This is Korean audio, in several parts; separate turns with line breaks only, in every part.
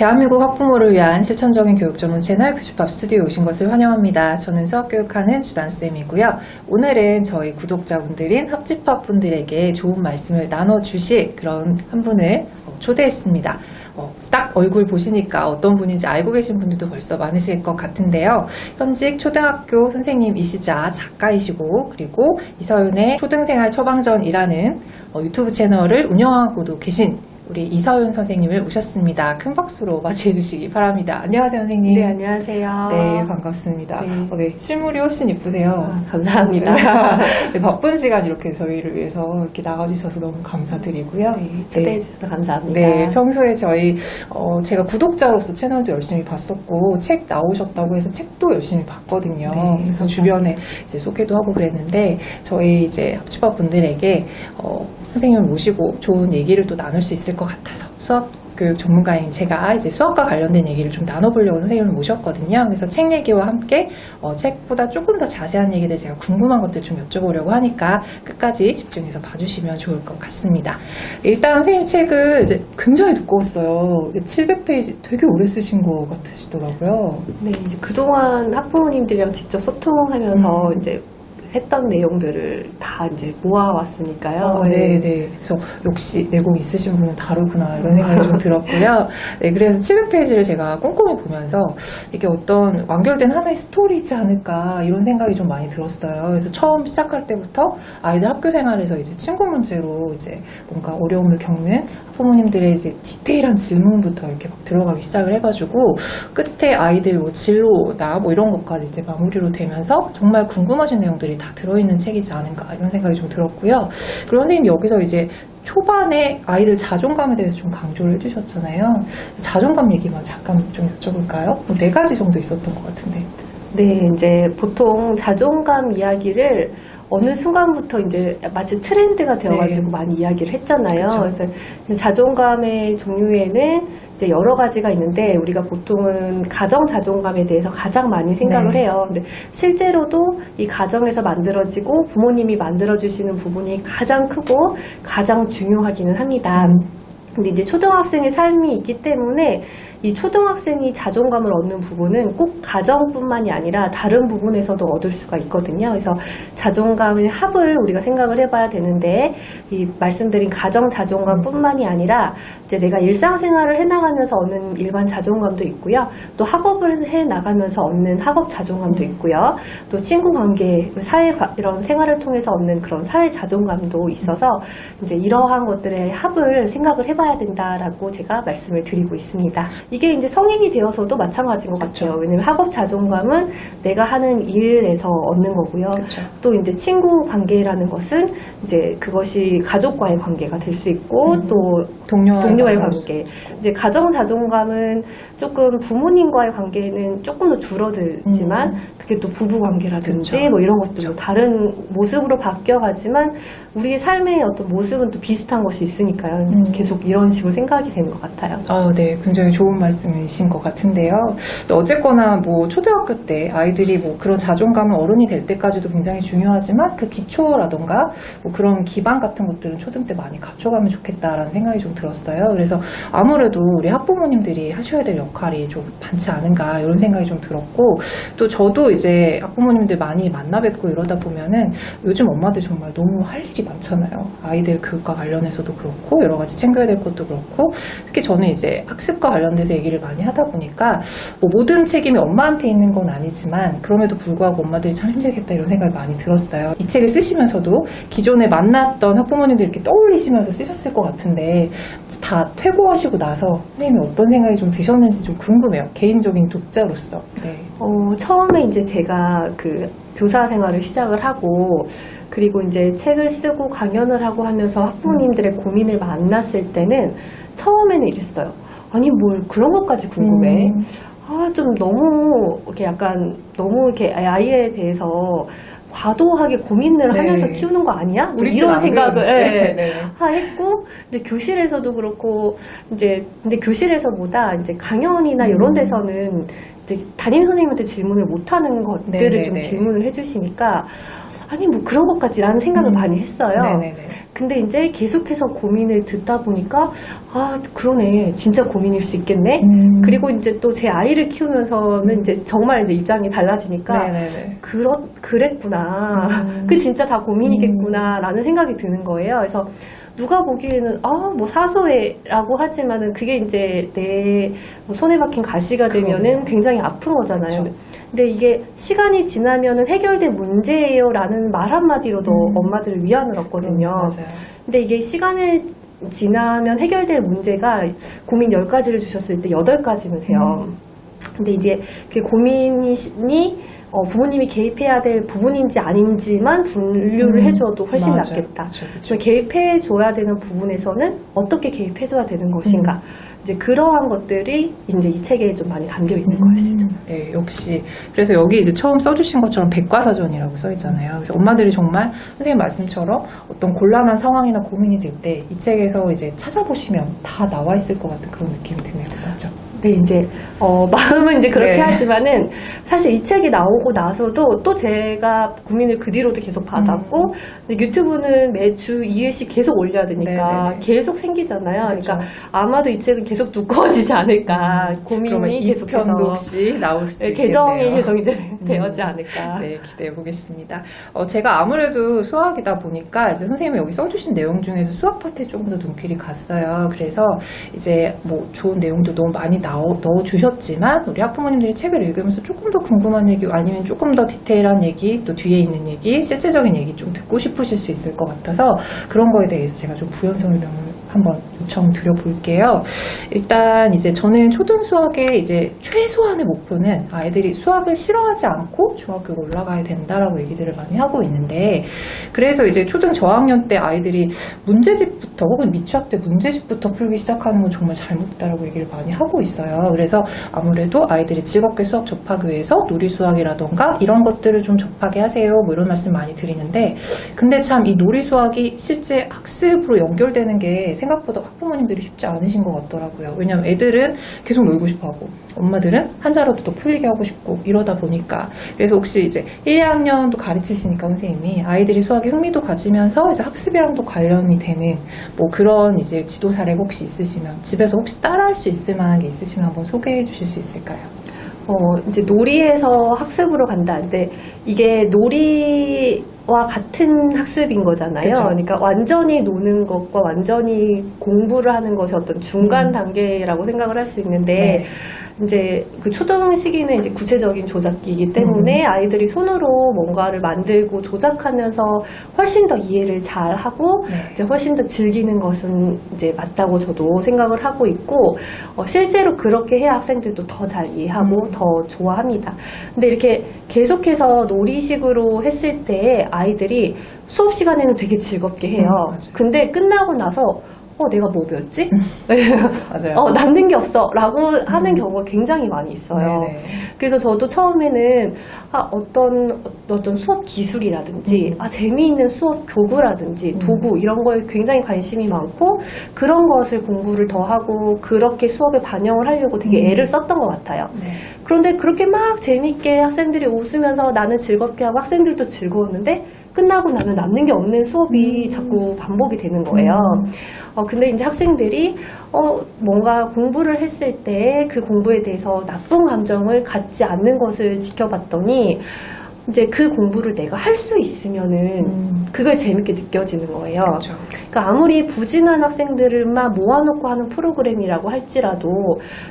대한민국 학부모를 위한 실천적인 교육 전문 채널 교집합 스튜디오에 오신 것을 환영합니다. 저는 수학교육하는 주단쌤이고요. 오늘은 저희 구독자분들인 합집합분들에게 좋은 말씀을 나눠주실 그런 한 분을 어, 초대했습니다. 어, 딱 얼굴 보시니까 어떤 분인지 알고 계신 분들도 벌써 많으실 것 같은데요. 현직 초등학교 선생님이시자 작가이시고 그리고 이서윤의 초등생활 처방전이라는 어, 유튜브 채널을 운영하고도 계신 우리 이서윤 선생님을 모셨습니다. 큰 박수로 맞이해 주시기 바랍니다.
안녕하세요, 선생님. 네,
안녕하세요.
네, 반갑습니다. 네, 어, 네, 실물이 훨씬 이쁘세요. 아,
감사합니다. 네.
네, 바쁜 시간 이렇게 저희를 위해서 이렇게 나가주셔서 너무 감사드리고요. 네,
초대해 네. 주셔서 감사합니다. 네,
평소에 저희 어, 제가 구독자로서 채널도 열심히 봤었고 책 나오셨다고 해서 책도 열심히 봤거든요. 네, 그래서 그렇죠. 주변에 이제 소개도 하고 그랬는데 저희 이제 합치합 분들에게 어, 선생님을 모시고 좋은 얘기를 또 나눌 수 있을 것것 같아서 수학 교육 전문가인 제가 이제 수학과 관련된 얘기를 좀 나눠보려고 선생님을 모셨거든요. 그래서 책 얘기와 함께 어, 책보다 조금 더 자세한 얘기들 제가 궁금한 것들 좀 여쭤보려고 하니까 끝까지 집중해서 봐주시면 좋을 것 같습니다. 일단 선생님 책을 이제 굉장히 두꺼웠어요. 700페이지 되게 오래 쓰신 것 같으시더라고요.
네, 이제 그동안 학부모님들이랑 직접 소통하면서 음. 이제 했던 내용들을 다 이제 모아왔으니까요.
어, 네, 네. 네. 그래서 역시 내공 이 있으신 분은 다르구나 이런 생각이 좀 들었고요. 네, 그래서 700페이지를 제가 꼼꼼히 보면서 이게 어떤 완결된 하나의 스토리지 않을까 이런 생각이 좀 많이 들었어요. 그래서 처음 시작할 때부터 아이들 학교 생활에서 이제 친구 문제로 이제 뭔가 어려움을 겪는 학부모님들의 이제 디테일한 질문부터 이렇게 막 들어가기 시작을 해가지고 끝에 아이들 뭐 진로나 뭐 이런 것까지 이제 마무리로 되면서 정말 궁금하신 내용들이 다 들어있는 책이지 않은가 이런 생각이 좀 들었고요. 그리고 선생님 여기서 이제 초반에 아이들 자존감에 대해서 좀 강조를 해주셨잖아요. 자존감 얘기만 잠깐 좀 여쭤볼까요? 뭐네 가지 정도 있었던 것 같은데.
네, 이제 보통 자존감 이야기를 어느 순간부터 이제 마치 트렌드가 되어가지고 네. 많이 이야기를 했잖아요. 그쵸. 그래서 자존감의 종류에는 이제 여러 가지가 있는데 우리가 보통은 가정 자존감에 대해서 가장 많이 생각을 네. 해요. 근데 실제로도 이 가정에서 만들어지고 부모님이 만들어주시는 부분이 가장 크고 가장 중요하기는 합니다. 근데 이제 초등학생의 삶이 있기 때문에 이 초등학생이 자존감을 얻는 부분은 꼭 가정뿐만이 아니라 다른 부분에서도 얻을 수가 있거든요. 그래서 자존감의 합을 우리가 생각을 해봐야 되는데 이 말씀드린 가정 자존감뿐만이 아니라 이제 내가 일상생활을 해나가면서 얻는 일반 자존감도 있고요. 또 학업을 해 나가면서 얻는 학업 자존감도 있고요. 또 친구 관계, 사회 이런 생활을 통해서 얻는 그런 사회 자존감도 있어서 이제 이러한 것들의 합을 생각을 해봐야 된다라고 제가 말씀을 드리고 있습니다. 이게 이제 성인이 되어서도 마찬가지인 것 같아요. 왜냐면 학업 자존감은 내가 하는 일에서 얻는 거고요. 그렇죠. 또 이제 친구 관계라는 것은 이제 그것이 가족과의 관계가 될 수 있고 음. 또 동료와의, 동료와의 관계. 이제 가정 자존감은 조금 부모님과의 관계는 조금 더 줄어들지만 음. 그게 또 부부 관계라든지 그렇죠. 뭐 이런 것들도 그렇죠. 다른 모습으로 바뀌어가지만 우리의 삶의 어떤 모습은 또 비슷한 것이 있으니까요. 음. 계속 이런 식으로 생각이 되는 것 같아요.
아, 네. 굉장히 좋은 말씀이신 것 같은데요. 어쨌거나 뭐 초등학교 때 아이들이 뭐 그런 자존감은 어른이 될 때까지도 굉장히 중요하지만 그 기초라던가 뭐 그런 기반 같은 것들은 초등 때 많이 갖춰가면 좋겠다라는 생각이 좀 들었어요. 그래서 아무래도 우리 학부모님들이 하셔야 될 역할이 좀 많지 않은가 이런 생각이 좀 들었고 또 저도 이제 학부모님들 많이 만나 뵙고 이러다 보면은 요즘 엄마들 정말 너무 할 일이 특히 많잖아요. 아이들 교육과 관련해서도 그렇고 여러 가지 챙겨야 될 것도 그렇고 특히 저는 이제 학습과 관련돼서 얘기를 많이 하다 보니까 뭐 모든 책임이 엄마한테 있는 건 아니지만 그럼에도 불구하고 엄마들이 참 힘들겠다 이런 생각이 많이 들었어요. 이 책을 쓰시면서도 기존에 만났던 학부모님들 이렇게 떠올리시면서 쓰셨을 것 같은데 다퇴고하시고 나서 선생님이 어떤 생각이 좀 드셨는지 좀 궁금해요. 개인적인 독자로서. 네.
어, 처음에 이제 제가 그 교사 생활을 시작을 하고 그리고 이제 책을 쓰고 강연을 하고 하면서 학부모님들의 고민을 만났을 때는 처음에는 이랬어요. 아니 뭘 그런 것까지 궁금해. 음. 아좀 너무 이렇게 약간 너무 이렇게 아이에 대해서 과도하게 고민을 네. 하면서 키우는 거 아니야? 뭐 이런 생각을 예, 예, 네. 네. 네. 했고 이제 교실에서도 그렇고 이제 근데 교실에서보다 이제 강연이나 음. 이런 데서는 담임 선생님한테 질문을 못하는 것들을 네네네. 네, 좀 네. 질문을 해주시니까 아니 뭐 그런 것까지라는 생각을 음. 많이 했어요. 네네네. 네, 근데 이제 계속해서 고민을 듣다 보니까 아 그러네 진짜 고민일 수 있겠네. 음. 그리고 이제 또 제 아이를 키우면서는 음. 이제 정말 이제 입장이 달라지니까 그렇 그랬구나. 음. 그 진짜 다 고민이겠구나라는 음. 생각이 드는 거예요. 그래서 누가 보기에는 아 뭐 사소해라고 하지만은 그게 이제 내 뭐 손에 박힌 가시가 되면은 굉장히 아픈 거잖아요. 그쵸. 그렇죠. 근데 이게 시간이 지나면은 해결된 문제예요라는 말 한마디로도 음. 엄마들을 위안을 얻거든요. 음, 근데 이게 시간을 지나면 해결될 문제가 고민 10가지를 주셨을 때 8가지는 돼요. 음. 근데 이제 그 고민이 어, 부모님이 개입해야 될 부분인지 아닌지만 분류를 음, 해줘도 훨씬 맞아. 낫겠다. 그쵸, 그쵸. 개입해줘야 되는 부분에서는 어떻게 개입해줘야 되는 것인가. 음. 이제 그러한 것들이 이제 이 책에 좀 많이 담겨 있는 음. 것이죠.
네, 역시. 그래서 여기 이제 처음 써주신 것처럼 백과사전이라고 써있잖아요. 그래서 엄마들이 정말 선생님 말씀처럼 어떤 곤란한 상황이나 고민이 들때이 책에서 이제 찾아보시면 다 나와 있을 것 같은 그런 느낌이 드네요. 맞죠?
네. 이제 어, 마음은 이제 그렇게 네. 하지만은 사실 이 책이 나오고 나서도 또 제가 고민을 그 뒤로도 계속 받았고 음. 유튜브는 매주 2회씩 계속 올려야 되니까 네, 네, 네. 계속 생기잖아요. 그러니까 그렇죠. 그러니까 아마도 이 책은 계속 두꺼워지지 않을까 음.
고민이 계속해서 혹시 나올 수 네,
계정이 계속 이 되어지 않을까.
네 기대해 보겠습니다. 어, 제가 아무래도 수학이다 보니까 이제 선생님이 여기 써주신 내용 중에서 수학 파트에 조금 더 눈길이 갔어요. 그래서 이제 뭐 좋은 내용도 너무 많이 나. 넣어주셨지만 우리 학부모님들이 책을 읽으면서 조금 더 궁금한 얘기 아니면 조금 더 디테일한 얘기 또 뒤에 있는 얘기 실제적인 얘기 좀 듣고 싶으실 수 있을 것 같아서 그런 거에 대해서 제가 좀 부연성을 명문 한번 요청 드려볼게요. 일단 이제 저는 초등 수학의 이제 최소한의 목표는 아이들이 수학을 싫어하지 않고 중학교로 올라가야 된다라고 얘기들을 많이 하고 있는데 그래서 이제 초등 저학년 때 아이들이 문제집부터 혹은 미취학 때 문제집부터 풀기 시작하는 건 정말 잘못다라고 됐 얘기를 많이 하고 있어요. 그래서 아무래도 아이들이 즐겁게 수학 접하기 위해서 놀이 수학이라던가 이런 것들을 좀 접하게 하세요. 뭐 이런 말씀 많이 드리는데 근데 참 이 놀이 수학이 실제 학습으로 연결되는 게 생각보다 학부모님들이 쉽지 않으신 것 같더라고요. 왜냐면 애들은 계속 놀고 싶어 하고, 엄마들은 한자라도 더 풀리게 하고 싶고, 이러다 보니까. 그래서 혹시 이제 1, 2학년도 가르치시니까 선생님이 아이들이 수학에 흥미도 가지면서 이제 학습이랑도 관련이 되는 뭐 그런 이제 지도 사례 혹시 있으시면, 집에서 혹시 따라할 수 있을 만한 게 있으시면 한번 소개해 주실 수 있을까요?
어, 이제 놀이에서 학습으로 간다는데 이게 놀이 와 같은 학습인 거잖아요. 그쵸. 그러니까 완전히 노는 것과 완전히 공부를 하는 것의 어떤 중간 음. 단계라고 생각을 할 수 있는데 네. 이제 그 초등 시기는 이제 구체적인 조작기이기 때문에 음. 아이들이 손으로 뭔가를 만들고 조작하면서 훨씬 더 이해를 잘 하고 네. 이제 훨씬 더 즐기는 것은 이제 맞다고 저도 생각을 하고 있고 어, 실제로 그렇게 해야 학생들도 더 잘 이해하고 음. 더 좋아합니다. 근데 이렇게 계속해서 놀이식으로 했을 때 아이들이 수업 시간에는 되게 즐겁게 해요. 음, 근데 끝나고 나서 어 내가 뭐 배웠지? 음. 네. 맞아요. 어 남는 게 없어라고 하는 음. 경우가 굉장히 많이 있어요. 네네. 네. 그래서 저도 처음에는 아, 어떤 어떤 수업 기술이라든지 음. 아 재미있는 수업 교구라든지 도구 이런 거에 굉장히 관심이 많고 그런 것을 공부를 더 하고 그렇게 수업에 반영을 하려고 되게 애를 썼던 것 같아요. 네. 그런데 그렇게 막 재밌게 학생들이 웃으면서 나는 즐겁게 하고 학생들도 즐거웠는데 끝나고 나면 남는 게 없는 수업이 음. 자꾸 반복이 되는 거예요. 음. 어, 근데 이제 학생들이 어, 뭔가 공부를 했을 때 그 공부에 대해서 나쁜 감정을 갖지 않는 것을 지켜봤더니 이제 그 공부를 내가 할 수 있으면은 음. 그걸 재밌게 느껴지는 거예요. 그렇죠. 그러니까 아무리 부진한 학생들을만 모아놓고 하는 프로그램이라고 할지라도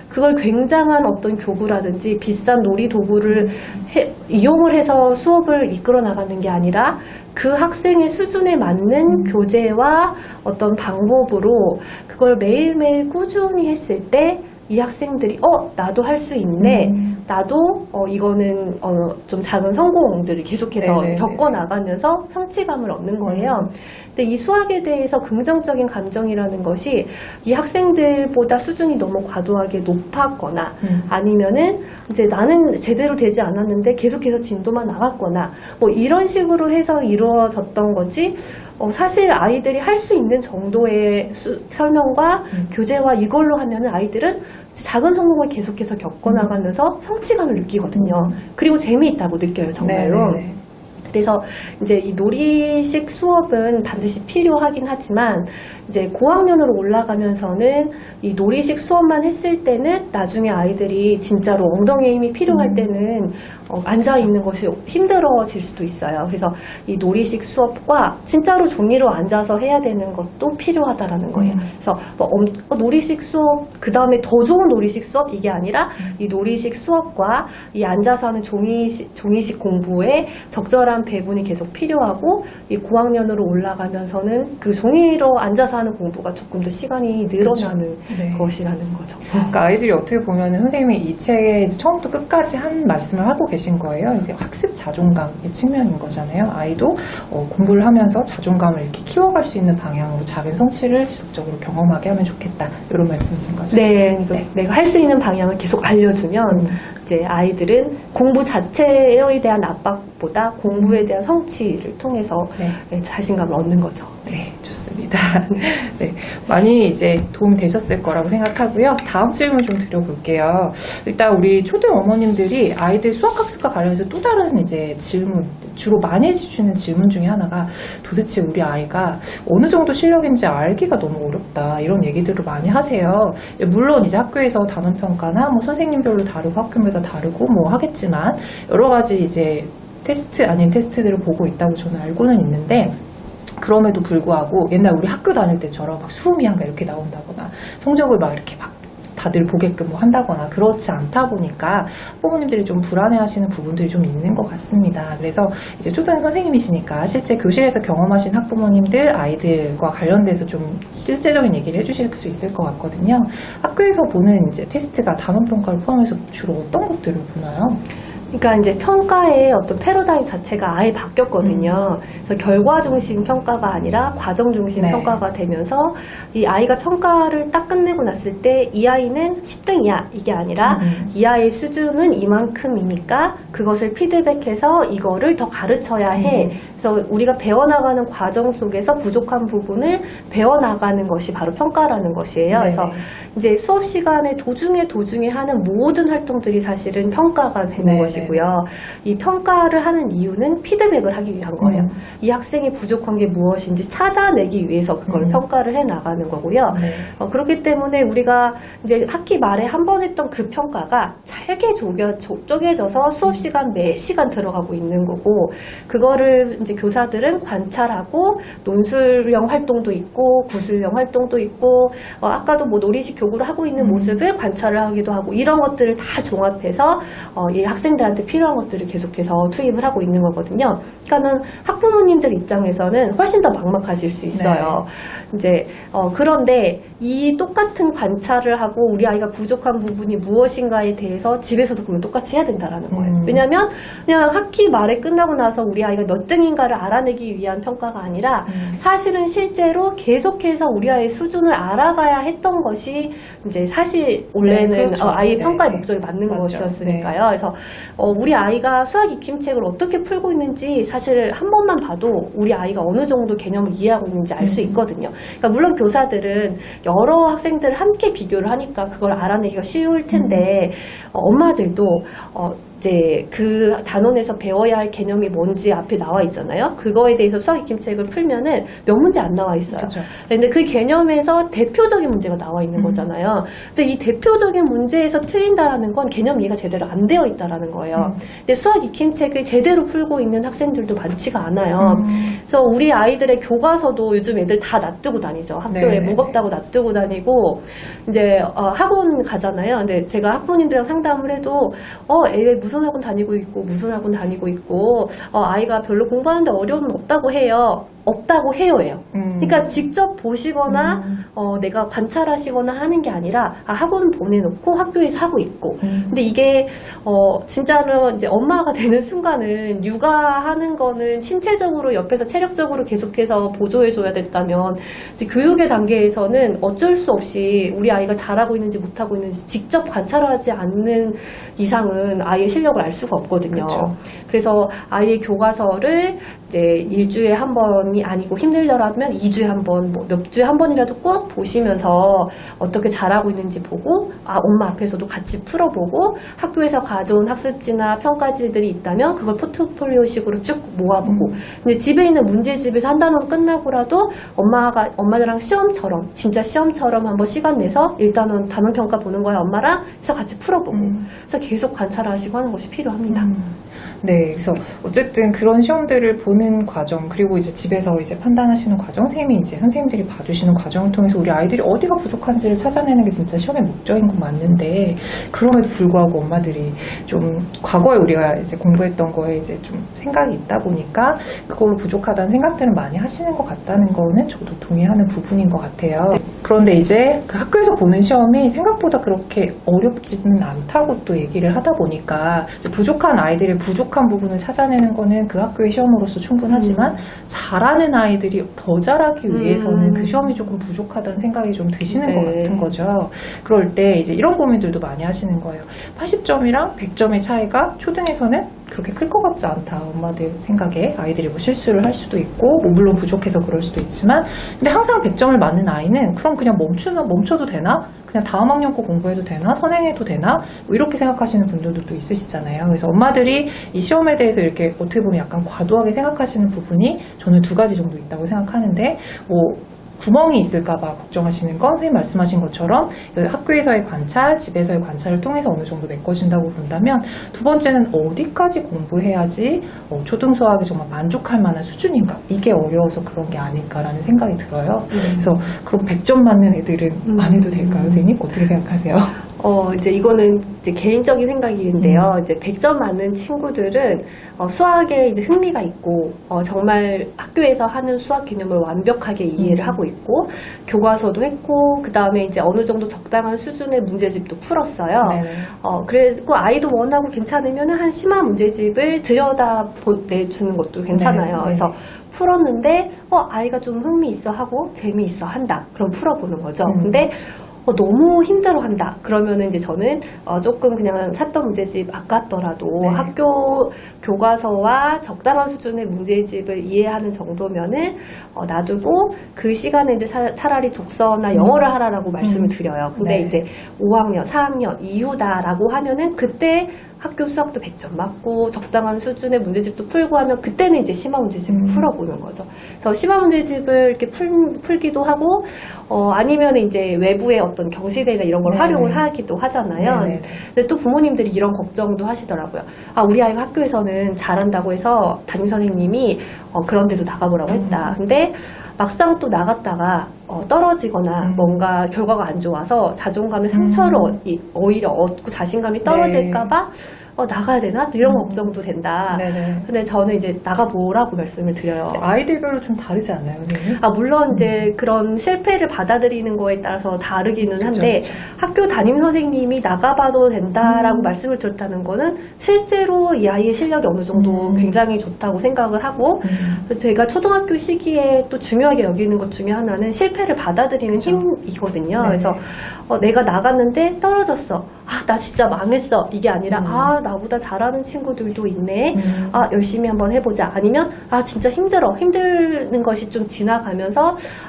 그걸 굉장한 어떤 교구라든지 비싼 놀이 도구를 해, 이용을 해서 수업을 이끌어 나가는 게 아니라 그 학생의 수준에 맞는 음. 교재와 어떤 방법으로 그걸 매일매일 꾸준히 했을 때이 학생들이 어 나도 할 수 있네 음. 나도 어 이거는 어 좀 작은 성공들을 계속해서 네네, 네, 네. 겪어 나가면서 성취감을 얻는 음. 거예요. 음. 근데 이 수학에 대해서 긍정적인 감정이라는 것이 이 학생들보다 수준이 너무 과도하게 높았거나 음. 아니면은 이제 나는 제대로 되지 않았는데 계속해서 진도만 나갔거나 뭐 이런 식으로 해서 이루어졌던 거지 어, 사실 아이들이 할 수 있는 정도의 수, 설명과 음. 교재와 이걸로 하면은 아이들은 작은 성공을 계속해서 겪어나가면서 성취감을 느끼거든요. 그리고 재미있다고 느껴요, 정말로. 네네 네, 네. 그래서 이제 이 놀이식 수업은 반드시 필요하긴 하지만 이제 고학년으로 올라가면서는 이 놀이식 수업만 했을 때는 나중에 아이들이 진짜로 엉덩이 힘이 필요할 음. 때는 어, 앉아 있는 것이 힘들어질 수도 있어요. 그래서 이 놀이식 수업과 진짜로 종이로 앉아서 해야 되는 것도 필요하다라는 거예요. 음. 그래서 뭐 엄- 어, 놀이식 수업 그 다음에 더 좋은 놀이식 수업 이게 아니라 이 놀이식 수업과 이 앉아서 하는 종이식, 종이식 공부에 적절한 배분이 계속 필요하고 이 고학년으로 올라가면서는 그 종이로 앉아서 하는 공부가 조금 더 시간이 늘어나는 네. 것이라는 거죠.
그러니까 아이들이 어떻게 보면 선생님이 이 책에 처음부터 끝까지 한 말씀을 하고 계신 거예요. 이제 학습 자존감의 측면인 거잖아요. 아이도 어, 공부를 하면서 자존감을 이렇게 키워갈 수 있는 방향으로 작은 성취를 지속적으로 경험하게 하면 좋겠다. 이런 말씀이신 거죠.
네, 그러니까 네. 내가 할 수 있는 방향을 계속 알려주면 음. 이제 아이들은 공부 자체에 대한 압박보다 공부에 대한 성취를 통해서 네. 네 자신감을 얻는 거죠.
네, 좋습니다. 네, 많이 이제 도움 되셨을 거라고 생각하고요. 다음 질문 좀 드려볼게요. 일단 우리 초등 어머님들이 아이들 수학학습과 관련해서 또 다른 이제 질문, 주로 많이 해주시는 질문 중에 하나가 도대체 우리 아이가 어느 정도 실력인지 알기가 너무 어렵다 이런 얘기들을 많이 하세요. 물론 이제 학교에서 단원평가나 뭐 선생님별로 다르고 학교마다 다 다르고 뭐 하겠지만 여러 가지 이제 테스트 아닌 테스트들을 보고 있다고 저는 알고는 있는데 그럼에도 불구하고 옛날 우리 학교 다닐 때처럼 막 수음이 한가 이렇게 나온다거나 성적을 막 이렇게 막 다들 보게끔 뭐 한다거나 그렇지 않다 보니까 부모님들이 좀 불안해하시는 부분들이 좀 있는 것 같습니다. 그래서 이제 초등 선생님이시니까 실제 교실에서 경험하신 학부모님들 아이들과 관련돼서 좀 실제적인 얘기를 해주실 수 있을 것 같거든요. 학교에서 보는 이제 테스트가 단원평가를 포함해서 주로 어떤 것들을 보나요?
그러니까 이제 평가의 어떤 패러다임 자체가 아예 바뀌었거든요. 음. 그래서 결과 중심 평가가 아니라 과정 중심 네. 평가가 되면서 이 아이가 평가를 딱 끝내고 났을 때 이 아이는 10등이야 이게 아니라 음. 이 아이의 수준은 이만큼이니까 그것을 피드백해서 이거를 더 가르쳐야 해. 음. 그래서 우리가 배워나가는 과정 속에서 부족한 부분을 배워나가는 것이 바로 평가라는 것이에요. 네 그래서 이제 수업 시간에 도중에 도중에 하는 모든 활동들이 사실은 평가가 되는 네. 것이. 것이고요. 이 평가를 하는 이유는 피드백을 하기 위한 거예요. 음. 이 학생이 부족한 게 무엇인지 찾아내기 위해서 그걸 음. 평가를 해 나가는 거고요. 네. 어, 그렇기 때문에 우리가 이제 학기 말에 한 번 했던 그 평가가 잘게 조겨, 쪼개져서 수업 음. 시간 매 시간 들어가고 있는 거고 그거를 이제 교사들은 관찰하고 논술형 활동도 있고 구술형 활동도 있고 어, 아까도 뭐 놀이식 교구를 하고 있는 음. 모습을 관찰을 하기도 하고 이런 것들을 다 종합해서 어, 이 학생들 아이들한테 필요한 것들을 계속해서 투입을 하고 있는 거거든요. 그러니까는 학부모님들 입장에서는 훨씬 더 막막하실 수 있어요. 네. 이제 어, 그런데 이 똑같은 관찰을 하고 우리 아이가 부족한 부분이 무엇인가에 대해서 집에서도 그러면 똑같이 해야 된다라는 거예요. 음. 왜냐하면 그냥 학기 말에 끝나고 나서 우리 아이가 몇 등인가를 알아내기 위한 평가가 아니라 음. 사실은 실제로 계속해서 우리 아이의 수준을 알아가야 했던 것이 이제 사실 원래는 네, 그렇죠. 어, 아이의 그렇죠. 네. 평가의 목적이 맞는 맞죠. 그렇죠. 것이었으니까요. 네. 그래서 어, 우리 아이가 수학 익힘책을 어떻게 풀고 있는지 사실 한 번만 봐도 우리 아이가 어느 정도 개념을 이해하고 있는지 알수 음. 있거든요. 그러니까 물론 교사들은 여러 학생들을 함께 비교를 하니까 그걸 알아내기가 쉬울 텐데 음. 어, 엄마들도 어, 이제 그 단원에서 배워야 할 개념이 뭔지 앞에 나와 있잖아요. 그거에 대해서 수학 익힘책을 풀면은 몇 문제 안 나와 있어요. 그쵸. 근데 그 개념에서 대표적인 문제가 나와 있는 음. 거잖아요. 근데 이 대표적인 문제에서 틀린다라는 건 개념 이해가 제대로 안 되어 있다라는 거예요. 음. 근데 수학 익힘책을 제대로 풀고 있는 학생들도 많지가 않아요. 음. 그래서 우리 아이들의 교과서도 요즘 애들 다 놔두고 다니죠. 학교에 네네. 네, 무겁다고 네. 놔두고 다니고 이제 어, 학원 가잖아요. 근데 제가 학부모님들이랑 상담을 해도 어 애들 무슨 학원 다니고 있고 무슨 학원 다니고 있고 어, 아이가 별로 공부하는데 어려움은 없다고 해요. 없다고 해요 음. 그러니까 직접 보시거나 음. 어, 내가 관찰하시거나 하는 게 아니라 아, 학원 보내놓고 학교에서 하고 있고. 음. 근데 이게 어, 진짜로 이제 엄마가 되는 순간은 육아하는 거는 신체적으로 옆에서 체력적으로 계속해서 보조해줘야 됐다면 이제 교육의 단계에서는 어쩔 수 없이 우리 아이가 잘하고 있는지 못하고 있는지 직접 관찰하지 않는 이상은 아이의 실력을 알 수가 없거든요. 그렇 그래서 아이의 교과서를 이제 일주에 한 번이 아니고 힘들더라면 이주에 한 번, 뭐몇 주에 한 번이라도 꼭 보시면서 어떻게 잘하고 있는지 보고 아 엄마 앞에서도 같이 풀어보고 학교에서 가져온 학습지나 평가지들이 있다면 그걸 포트폴리오식으로 쭉 모아보고 음. 근데 집에 있는 문제집에서 한 단원 끝나고라도 엄마가 엄마들랑 시험처럼 진짜 시험처럼 한 번 시간 내서 일단은 단원 평가 보는 거야 엄마랑 해서 같이 풀어보고 음. 그래서 계속 관찰하시고 하는 것이 필요합니다. 음.
네, 그래서 어쨌든 그런 시험들을 보는 과정 그리고 이제 집에서 이제 판단하시는 과정, 선생님이 이제 선생님들이 봐주시는 과정을 통해서 우리 아이들이 어디가 부족한지를 찾아내는 게 진짜 시험의 목적인 건 맞는데 그럼에도 불구하고 엄마들이 좀 과거에 우리가 이제 공부했던 거에 이제 좀 생각이 있다 보니까 그걸로 부족하다는 생각들을 많이 하시는 것 같다는 거는 저도 동의하는 부분인 것 같아요. 그런데 이제 그 학교에서 보는 시험이 생각보다 그렇게 어렵지는 않다고 또 얘기를 하다 보니까 부족한 아이들을 부족한 부분을 찾아내는 거는 그 학교의 시험으로서 충분하지만 음. 잘하는 아이들이 더 잘하기 음. 위해서는 음. 그 시험이 조금 부족하다는 생각이 좀 드시는 네. 것 같은 거죠. 그럴 때 이제 이런 고민들도 많이 하시는 거예요. 80점이랑 100점의 차이가 초등에서는 그렇게 클 것 같지 않다. 엄마들 생각에 아이들이 뭐 실수를 할 수도 있고 뭐 물론 부족해서 그럴 수도 있지만 근데 항상 100점을 맞는 아이는 그럼 그냥 멈추면 멈춰도 되나? 그냥 다음 학년 거 공부해도 되나? 선행해도 되나? 뭐 이렇게 생각하시는 분들도 또 있으시잖아요. 그래서 엄마들이 이 시험에 대해서 이렇게 어떻게 보면 약간 과도하게 생각하시는 부분이 저는 두 가지 정도 있다고 생각하는데 뭐 구멍이 있을까봐 걱정하시는 건 선생님 말씀하신 것처럼 학교에서의 관찰, 집에서의 관찰을 통해서 어느 정도 메꿔진다고 본다면 두 번째는 어디까지 공부해야지 어, 초등수학이 정말 만족할 만한 수준인가 이게 어려워서 그런 게 아닐까라는 생각이 들어요. 음. 그래서 그럼 100점 맞는 애들은 음. 안 해도 될까요, 선생님? 음. 어떻게 생각하세요?
어, 이제 이거는 이제 개인적인 생각인데요. 음. 이제 100점 맞는 친구들은 어, 수학에 이제 흥미가 있고, 어, 정말 학교에서 하는 수학 개념을 완벽하게 이해를 음. 하고 있고, 교과서도 했고, 그 다음에 이제 어느 정도 적당한 수준의 문제집도 풀었어요. 네 어, 그리고 아이도 원하고 괜찮으면 한 심한 문제집을 들여다 보내주는 것도 괜찮아요. 네, 네, 그래서 풀었는데, 어, 아이가 좀 흥미 있어 하고, 재미있어 한다. 그럼 풀어보는 거죠. 음. 근데 어, 너무 힘들어한다. 그러면은 이제 저는 어, 조금 그냥 샀던 문제집 아깝더라도 네. 학교 교과서와 적당한 수준의 문제집을 이해하는 정도면은 어, 놔두고 그 시간에 이제 사, 차라리 독서나 음. 영어를 하라라고 음. 말씀을 드려요. 근데 네. 이제 5학년, 4학년 이후다라고 하면은 그때 학교 수학도 100점 맞고 적당한 수준의 문제집도 풀고 하면 그때는 이제 심화 문제집을 음. 풀어보는 거죠. 그래서 심화 문제집을 이렇게 풀, 기도 하고 어, 아니면 이제 외부의 어떤 경시대나 이런 걸네 활용을 네. 하기도 하잖아요. 네, 네, 네 근데 또 부모님들이 이런 걱정도 하시더라고요. 아 우리 아이가 학교에서는 잘한다고 해서 담임 선생님이 어, 그런데도 나가보라고 했다. 근데 막상 또 나갔다가 어, 떨어지거나 음. 뭔가 결과가 안 좋아서 자존감에 상처를 음. 얻- 오히려 얻고 자신감이 떨어질까봐 네. 어, 나가야 되나? 이런 음. 걱정도 된다. 네네. 근데 저는 이제 나가보라고 말씀을 드려요.
아이들별로 좀 다르지 않나요, 선생님?
아, 물론 이제 그런 실패를 받아들이는 거에 따라서 다르기는 한데 그쵸, 학교 담임 선생님이 나가봐도 된다라고 음. 말씀을 드렸다는 거는 실제로 이 아이의 실력이 어느 정도 음. 굉장히 좋다고 생각을 하고 음. 제가 초등학교 시기에 또 중요하게 여기는 것 중에 하나는 실패를 받아들이는 그쵸. 힘이거든요. 네 그래서 어, 내가 나갔는데 떨어졌어. 아, 나 진짜 망했어. 이게 아니라 음. 아, 나보다 잘하는 친구들도 있네. 음. 아, 열심히 한번 해보자. 아니면, 아, 진짜 힘들어. 힘드는 것이 좀 지나가면서,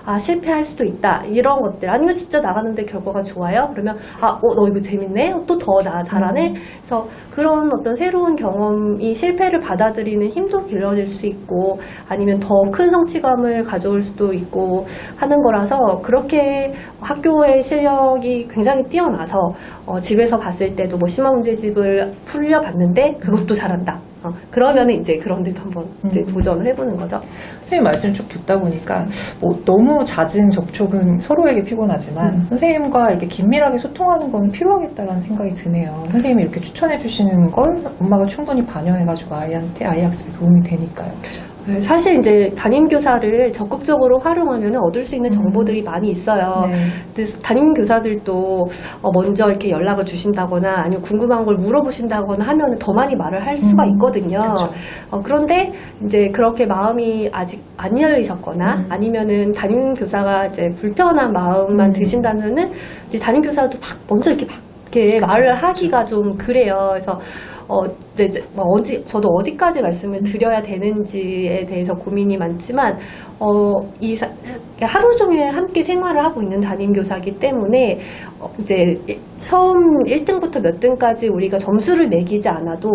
아, 실패할 수도 있다. 이런 것들. 아니면 진짜 나가는데 결과가 좋아요. 그러면, 아, 어, 너 이거 재밌네. 또 더 나 잘하네. 음. 그래서 그런 어떤 새로운 경험이 실패를 받아들이는 힘도 길러질 수 있고, 아니면 더 큰 성취감을 가져올 수도 있고 하는 거라서, 그렇게 학교의 실력이 굉장히 뛰어나서, 어, 집에서 봤을 때도 뭐 심화 문제집을 풀 훈려봤는데 그것도 잘한다. 어, 그러면 이제 그런 데도 한번 이제 음. 도전을 해보는 거죠.
선생님 말씀 쭉 듣다 보니까 뭐 너무 잦은 접촉은 서로에게 피곤하지만 음. 선생님과 이렇게 긴밀하게 소통하는 건 필요하겠다라는 생각이 드네요. 선생님이 이렇게 추천해 주시는 걸 엄마가 충분히 반영해가지고 아이한테 아이 학습에 도움이 되니까요. 그렇죠?
네. 사실 이제 담임 교사를 적극적으로 활용하면 얻을 수 있는 음. 정보들이 많이 있어요. 네. 담임 교사들도 어, 먼저 이렇게 연락을 주신다거나 아니면 궁금한 걸 물어보신다거나 하면 더 많이 말을 할 수가 음. 있거든요. 그 어, 그런데 이제 그렇게 마음이 아직 안 열리셨거나 음. 아니면은 담임 교사가 이제 불편한 마음만 음. 드신다면은 이제 담임 교사도 막 먼저 이렇게 막 이렇게 말을 하기가 좀 그래요. 그래서 어, 네, 이제 뭐 어디 저도 어디까지 말씀을 드려야 되는지에 대해서 고민이 많지만 어, 이 사, 하루 종일 함께 생활을 하고 있는 담임 교사기 때문에 어, 이제 처음 1등부터 몇 등까지 우리가 점수를 매기지 않아도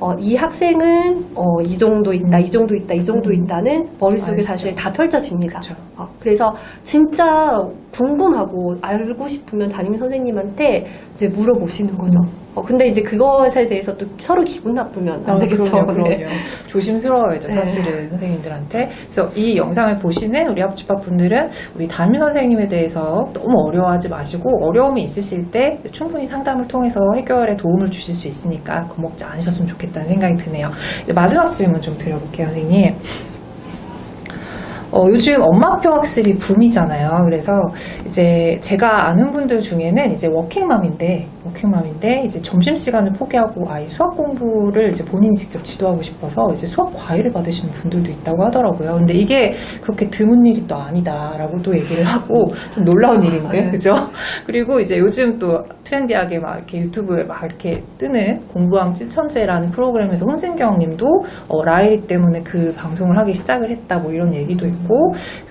어, 이 학생은 어, 이 정도 있다, 음. 이 정도 있다, 이 정도 있다는 머릿속에 아시죠. 사실 다 펼쳐집니다. 그 어, 그래서 진짜 궁금하고 알고 싶으면 담임 선생님한테 이제 물어보시는 거죠. 음. 어, 근데 이제 그것에 대해서 또 서로 기분 나쁘면 안 아, 되겠죠. 그럼요, 그럼요.
조심스러워야죠, 네. 사실은 선생님들한테. 그래서 이 영상을 보시는 우리 합집합 분들은 우리 담임 선생님에 대해서 너무 어려워하지 마시고 어려움이 있으실 때 충분히 상담을 통해서 해결에 도움을 주실 수 있으니까 겁먹지 않으셨으면 좋겠다는 생각이 드네요. 이제 마지막 질문 좀 드려볼게요, 선생님. 어, 요즘 엄마표 학습이 붐이잖아요. 그래서 이제 제가 아는 분들 중에는 이제 워킹맘인데 워킹맘인데 이제 점심 시간을 포기하고 아이 수학 공부를 이제 본인이 직접 지도하고 싶어서 이제 수학 과외를 받으시는 분들도 있다고 하더라고요. 근데 이게 그렇게 드문 일이 또 아니다라고 또 얘기를 하고 좀 놀라운 일인데 아, 네. 그죠? 그리고 이제 요즘 또 트렌디하게 막 이렇게 유튜브에 막 이렇게 뜨는 공부왕 찐천재라는 프로그램에서 홍진경님도 어, 라일 이 때문에 그 방송을 하기 시작을 했다 뭐 이런 얘기도 있고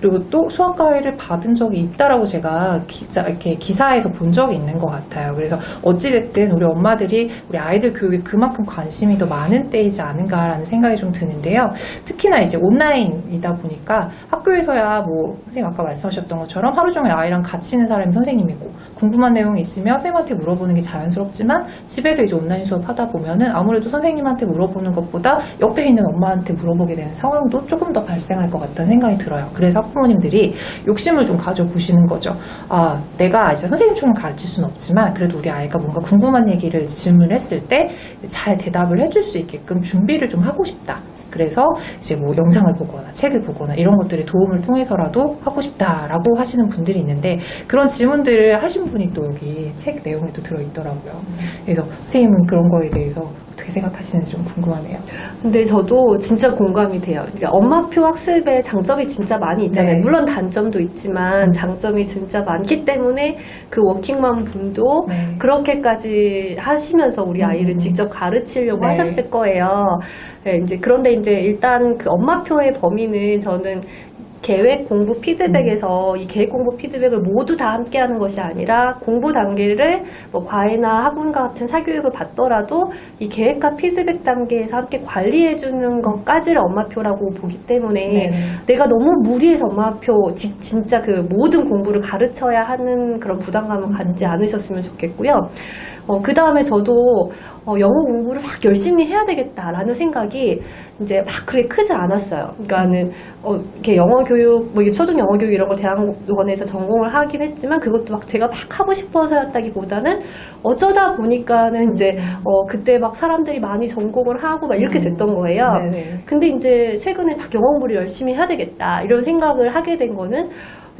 그리고 또 수학 과외를 받은 적이 있다라고 제가 기자 이렇게 기사에서 본 적이 있는 것 같아요. 그래서 어찌됐든 우리 엄마들이 우리 아이들 교육에 그만큼 관심이 더 많은 때이지 않은가라는 생각이 좀 드는데요. 특히나 이제 온라인이다 보니까 학교에서야 뭐 선생님 아까 말씀하셨던 것처럼 하루 종일 아이랑 같이 있는 사람이 선생님이고 궁금한 내용이 있으면 선생님한테 물어보는 게 자연스럽지만 집에서 이제 온라인 수업 하다 보면은 아무래도 선생님한테 물어보는 것보다 옆에 있는 엄마한테 물어보게 되는 상황도 조금 더 발생할 것 같다는 생각이 들어요. 그래서 학부모님들이 욕심을 좀 가져보시는 거죠. 아, 내가 이제 선생님처럼 가르칠 수는 없지만 그래도 우리 아이가 제가 뭔가 궁금한 얘기를 질문했을 때 잘 대답을 해줄 수 있게끔 준비를 좀 하고 싶다. 그래서 이제 뭐 영상을 보거나 책을 보거나 이런 것들의 도움을 통해서라도 하고 싶다라고 하시는 분들이 있는데 그런 질문들을 하신 분이 또 여기 책 내용에도 들어있더라고요. 그래서 선생님은 그런 거에 대해서 어떻게 생각하시는지 좀 궁금하네요.
근데 저도 진짜 공감이 돼요. 그러니까 엄마표 학습의 장점이 진짜 많이 있잖아요. 네. 물론 단점도 있지만 음. 장점이 진짜 많기 때문에 그 워킹맘 분도 네. 그렇게까지 하시면서 우리 아이를 음. 직접 가르치려고 네. 하셨을 거예요. 네, 이제 그런데 이제 일단 그 엄마표의 범위는 저는 계획 공부 피드백에서 음. 이 계획 공부 피드백을 모두 다 함께 하는 것이 아니라 공부 단계를 뭐 과외나 학원과 같은 사교육을 받더라도 이 계획과 피드백 단계에서 함께 관리해 주는 것까지를 엄마표라고 보기 때문에 네 내가 너무 무리해서 엄마표 지, 진짜 그 모든 공부를 가르쳐야 하는 그런 부담감을 음. 갖지 않으셨으면 좋겠고요. 어, 그 다음에 저도 어, 영어 공부를 막 열심히 해야 되겠다라는 생각이 이제 막 그렇게 크지 않았어요. 그러니까는 어, 이렇게 영어 교육, 뭐 초등 영어 교육 이런 걸 대학원에서 전공을 하긴 했지만 그것도 막 제가 막 하고 싶어서였다기보다는 어쩌다 보니까는 이제 어, 그때 막 사람들이 많이 전공을 하고 막 이렇게 음. 됐던 거예요. 네네. 근데 이제 최근에 막 영어 공부를 열심히 해야 되겠다 이런 생각을 하게 된 거는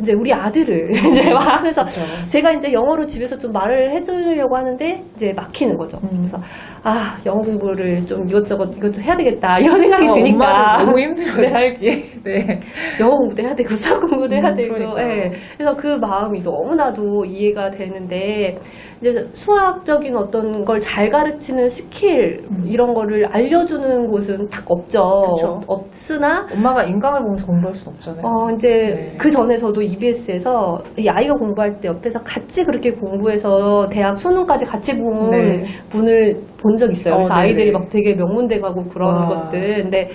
이제 우리 아들을 이제 음, 막 하면서 그쵸. 제가 이제 영어로 집에서 좀 말을 해주려고 하는데 이제 막히는 거죠. 음. 그래서 아 영어 공부를 좀 이것저것 이것 좀 해야 되겠다 이런 생각이 아, 드니까
엄 너무 힘들어 네. 살기.
네. 영어 공부도 해야 되고 수학 공부도 해야 음, 되고. 예. 그래서 그 마음이 너무나도 이해가 되는데 이제 수학적인 어떤 걸 잘 가르치는 스킬 음. 이런 거를 알려주는 곳은 딱 없죠. 그쵸. 없으나
엄마가 인강을 보면서 공부할 수 없잖아요.
어 이제 네. 그 전에 저도 EBS에서 이 아이가 공부할 때 옆에서 같이 그렇게 공부해서 대학 수능까지 같이 본 네. 분을 본 적 있어요. 어, 그래서 어, 아이들이 막 되게 명문대 가고 그런 것들. 근데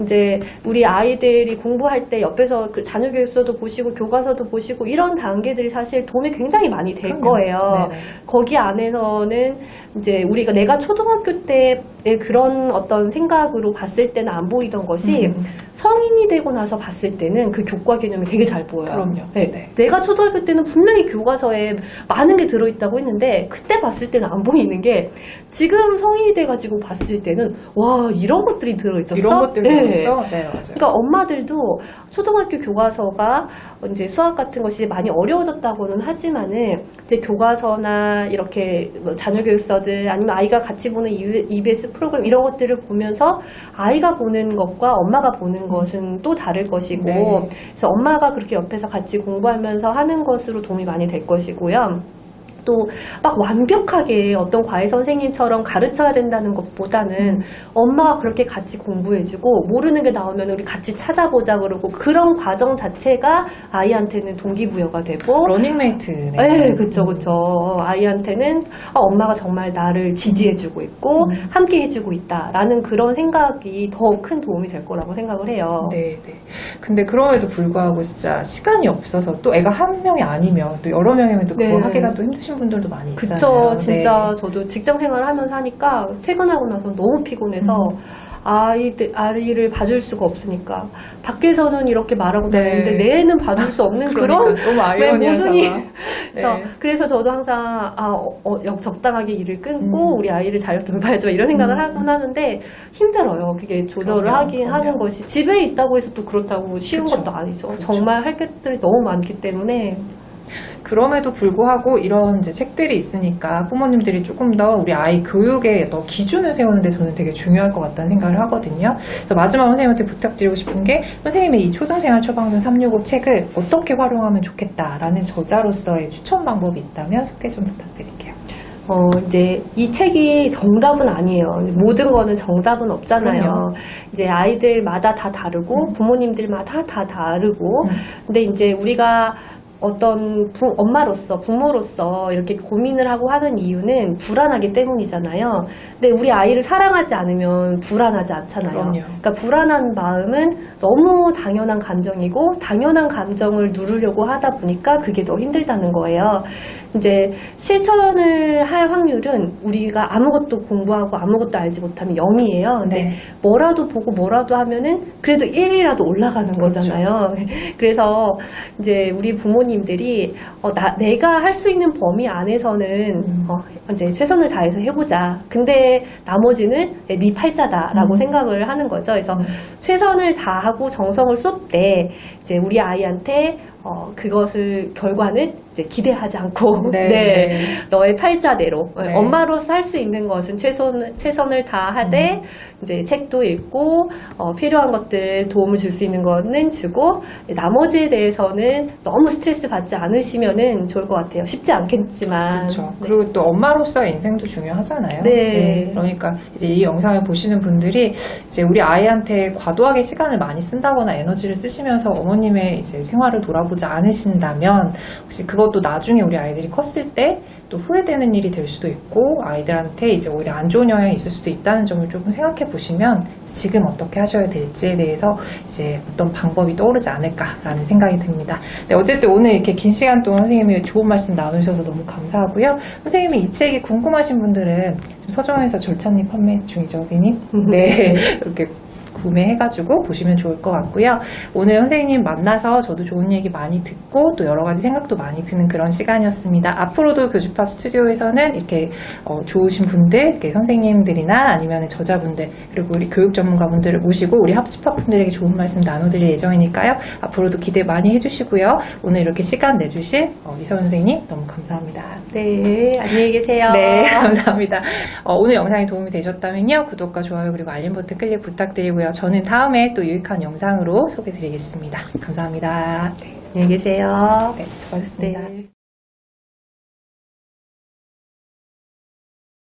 이제 우리 아이들이 공부할 때 옆에서 그 자녀 교육서도 보시고 교과서도 보시고 이런 단계들이 사실 도움이 굉장히 많이 될 거예요. 네 거기 안에서는 이제 우리가 내가 초등학교 때의 그런 어떤 생각으로 봤을 때는 안 보이던 것이 음. 성인이 되고 나서 봤을 때는 그 교과 개념이 되게 잘 보여요. 그럼요. 네. 네. 내가 초등학교 때는 분명히 교과서에 많은 게 들어있다고 했는데 그때 봤을 때는 안 보이는 게 지금 성인이 돼가지고 봤을 때는 와 이런 것들이 들어있었어.
이런 것들이 네. 들어있어. 네 맞아요.
그러니까 엄마들도 초등학교 교과서가 이제 수학 같은 것이 많이 어려워졌다고는 하지만은 이제 교과서나 이렇게 뭐 자녀 교육서 영화들 아니면 아이가 같이 보는 EBS 프로그램 이런 것들을 보면서 아이가 보는 것과 엄마가 보는 것은 또 다를 것이고 네. 그래서 엄마가 그렇게 옆에서 같이 공부하면서 하는 것으로 도움이 많이 될 것이고요. 또막 완벽하게 어떤 과외 선생님처럼 가르쳐야 된다는 것보다는 음. 엄마가 그렇게 같이 공부해주고 모르는 게 나오면 우리 같이 찾아보자 그러고 그런 과정 자체가 아이한테는 동기부여가 되고
러닝메이트.
네, 그쵸 그쵸. 아이한테는 아, 엄마가 정말 나를 지지해주고 있고 음. 함께해주고 있다라는 그런 생각이 더 큰 도움이 될 거라고 생각을 해요. 네, 네.
근데 그럼에도 불구하고 진짜 시간이 없어서 또 애가 한 명이 아니면 또 여러 명이면 또 그거 네. 하기가 또 힘드실 힘드신 분들도 많이
있잖아요. 그쵸. 네. 진짜 네. 저도 직장 생활 을 하면서 하니까 퇴근하고 나서 너무 피곤해서 음. 아이들, 아이를 봐줄 수가 없으니까. 밖에서는 이렇게 말하고 네. 다니는데 네. 내에는 봐줄 수 없는 그런 러니까 너무 모순이. 네. 그래서 저도 항상 아, 어, 어, 적당하게 일을 끊고 음. 우리 아이를 잘 돌봐야죠. 이런 생각을 음. 하곤 하는데 힘들어요. 그게 조절을 그러면, 하긴 그러면. 하는 것이. 집에 있다고 해서 또 그렇다고 쉬운 그쵸. 것도 아니죠. 그쵸. 정말 할 것들이 너무 많기 때문에.
그럼에도 불구하고 이런 이제 책들이 있으니까 부모님들이 조금 더 우리 아이 교육에 더 기준을 세우는데 저는 되게 중요할 것 같다는 생각을 하거든요. 그래서 마지막 선생님한테 부탁드리고 싶은 게 선생님의 이 초등생활 처방전 365 책을 어떻게 활용하면 좋겠다라는 저자로서의 추천 방법이 있다면 소개 좀 부탁드릴게요.
어, 이제 이 책이 정답은 아니에요. 모든 거는 정답은 없잖아요. 그럼요. 이제 아이들마다 다 다르고 음. 부모님들마다 다 다르고. 음. 근데 이제 우리가 어떤 부, 엄마로서 부모로서 이렇게 고민을 하고 하는 이유는 불안하기 때문이잖아요. 근데 우리 아이를 사랑하지 않으면 불안하지 않잖아요. 그럼요. 그러니까 불안한 마음은 너무 당연한 감정이고 당연한 감정을 누르려고 하다 보니까 그게 더 힘들다는 거예요. 이제 실천을 할 확률은 우리가 아무것도 공부하고 아무것도 알지 못하면 0이에요. 네. 뭐라도 보고 뭐라도 하면은 그래도 1이라도 올라가는 그렇죠. 거잖아요. 그래서 이제 우리 부모님들이 어, 나, 내가 할 수 있는 범위 안에서는 음. 어, 이제 최선을 다해서 해보자. 근데 나머지는 네 팔자다라고 음. 생각을 하는 거죠. 그래서 음. 최선을 다하고 정성을 쏟되 이제 우리 아이한테 어, 그것을 결과는 이제 기대하지 않고 네, 네, 네. 너의 팔자대로 네. 엄마로서 할 수 있는 것은 최선, 최선을 다하되 음. 이제 책도 읽고 어, 필요한 것들 도움을 줄 수 있는 것은 주고 나머지에 대해서는 너무 스트레스 받지 않으시면은 좋을 것 같아요 쉽지 않겠지만 그렇죠 네.
그리고 또엄마로서 인생도 중요하잖아요 네. 네. 그러니까 이제 이 영상을 보시는 분들이 이제 우리 아이한테 과도하게 시간을 많이 쓴다거나 에너지를 쓰시면서 어머님의 이제 생활을 돌아보 만나보지 않으신다면 혹시 그것도 나중에 우리 아이들이 컸을 때 또 후회되는 일이 될 수도 있고 아이들한테 이제 오히려 안 좋은 영향이 있을 수도 있다는 점을 조금 생각해 보시면 지금 어떻게 하셔야 될지에 대해서 이제 어떤 방법이 떠오르지 않을까라는 생각이 듭니다. 네, 어쨌든 오늘 이렇게 긴 시간 동안 선생님이 좋은 말씀 나누셔서 너무 감사하고요. 선생님이 이 책이 궁금하신 분들은 지금 서점에서 절찬리 판매 중이죠, 비님? 네, 이렇게 구매해가지고 보시면 좋을 것 같고요. 오늘 선생님 만나서 저도 좋은 얘기 많이 듣고 또 여러 가지 생각도 많이 드는 그런 시간이었습니다. 앞으로도 교집합 스튜디오에서는 이렇게 어, 좋으신 분들, 이렇게 선생님들이나 아니면 저자분들 그리고 우리 교육 전문가분들을 모시고 우리 합집합 분들에게 좋은 말씀 나눠드릴 예정이니까요. 앞으로도 기대 많이 해주시고요. 오늘 이렇게 시간 내주신 어, 이서 선생님 너무 감사합니다.
네, 안녕히 계세요.
네, 감사합니다. 어, 오늘 영상이 도움이 되셨다면요. 구독과 좋아요 그리고 알림 버튼 클릭 부탁드리고요. 저는 다음에 또 유익한 영상으로 소개드리겠습니다. 해 감사합니다. 네, 안녕히 계세요. 네, 수고하셨습니다. 네.